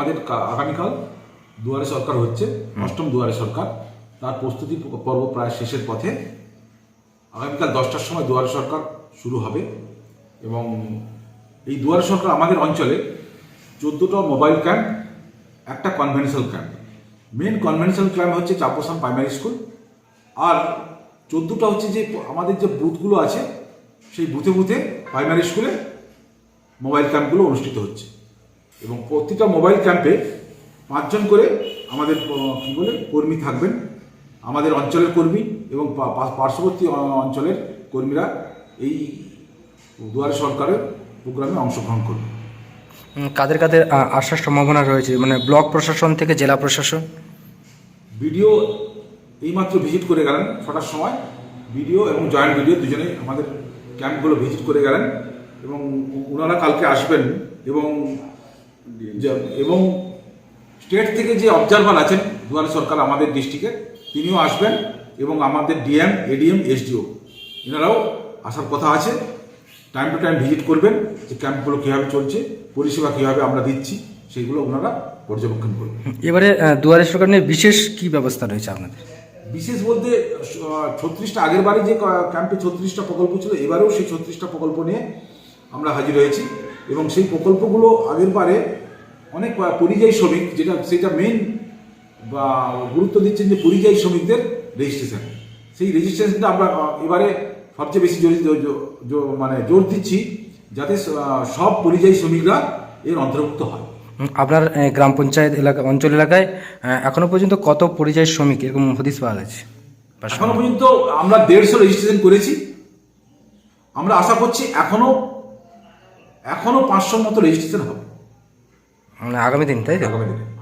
আমাদের আগামীকাল দুয়ারে সরকার হচ্ছে অষ্টম দুয়ারে সরকার। তার প্রস্তুতি পর্ব প্রায় শেষের পথে। আগামীকাল দশটার সময় দুয়ারে সরকার শুরু হবে এবং এই দুয়ারে সরকার আমাদের অঞ্চলে চোদ্দোটা মোবাইল ক্যাম্প একটা conventional camp. Main conventional camp হচ্ছে চাপোসাম প্রাইমারি স্কুল আর চোদ্দোটা হচ্ছে যে আমাদের যে বুথগুলো আছে সেই বুথে বুথে প্রাইমারি স্কুলে মোবাইল ক্যাম্পগুলো অনুষ্ঠিত হচ্ছে। এবং প্রতিটা মোবাইল ক্যাম্পে পাঁচজন করে আমাদের কী বলে কর্মী থাকবেন। আমাদের অঞ্চলের কর্মী এবং পার্শ্ববর্তী অঞ্চলের কর্মীরা এই দুয়ারে সরকারের প্রোগ্রামে অংশগ্রহণ করবে। কাদের কাদের আসার সম্ভাবনা রয়েছে? মানে ব্লক প্রশাসন থেকে জেলা প্রশাসন? ভিডিও এইমাত্র ভিজিট করে গেলেন ছটার সময়। ভিডিও এবং জয়েন্ট ভিডিও দুজনে আমাদের ক্যাম্পগুলো ভিজিট করে গেলেন এবং ওনারা কালকে আসবেন এবং এবং স্টেট থেকে যে অবজারভার আছেন দুয়ারে সরকার আমাদের ডিস্ট্রিক্টে তিনিও আসবেন এবং আমাদের ডিএম এডিএম এসডিও এনারাও আসার কথা আছে। টাইম টু টাইম ভিজিট করবেন যে ক্যাম্পগুলো কীভাবে চলছে পরিষেবা কীভাবে আমরা দিচ্ছি সেগুলো ওনারা পর্যবেক্ষণ করবেন। এবারে দুয়ারে সরকার নিয়ে বিশেষ কি ব্যবস্থা রয়েছে আপনাদের? বিশেষ বলতে ছত্রিশটা আগের বারে যে ক্যাম্পে ছত্রিশটা প্রকল্প ছিল এবারেও সেই ছত্রিশটা প্রকল্প নিয়ে আমরা হাজির হয়েছি। এবং সেই প্রকল্পগুলো আগের পারে অনেক পরিযায়ী শ্রমিক যেটা সেটা মেন বা গুরুত্ব দিচ্ছেন যে পরিযায়ী শ্রমিকদের রেজিস্ট্রেশন সেই রেজিস্ট্রেশনটা আমরা এবারে সবচেয়ে বেশি জোর মানে জোর দিচ্ছি যাতে সব পরিযায়ী শ্রমিকরা এর অন্তর্ভুক্ত হয়। আপনার গ্রাম পঞ্চায়েত এলাকা অঞ্চল এলাকায় এখনও পর্যন্ত কত পরিযায়ী শ্রমিক এরকম হদিস পাওয়া গেছে? এখনও পর্যন্ত আমরা দেড়শো রেজিস্ট্রেশন করেছি। আমরা আশা করছি এখনও এখনও পাঁচশোর মতো রেজিস্ট্রেশন হবে। মানে আগামী দিন তাই আগামী দিনে।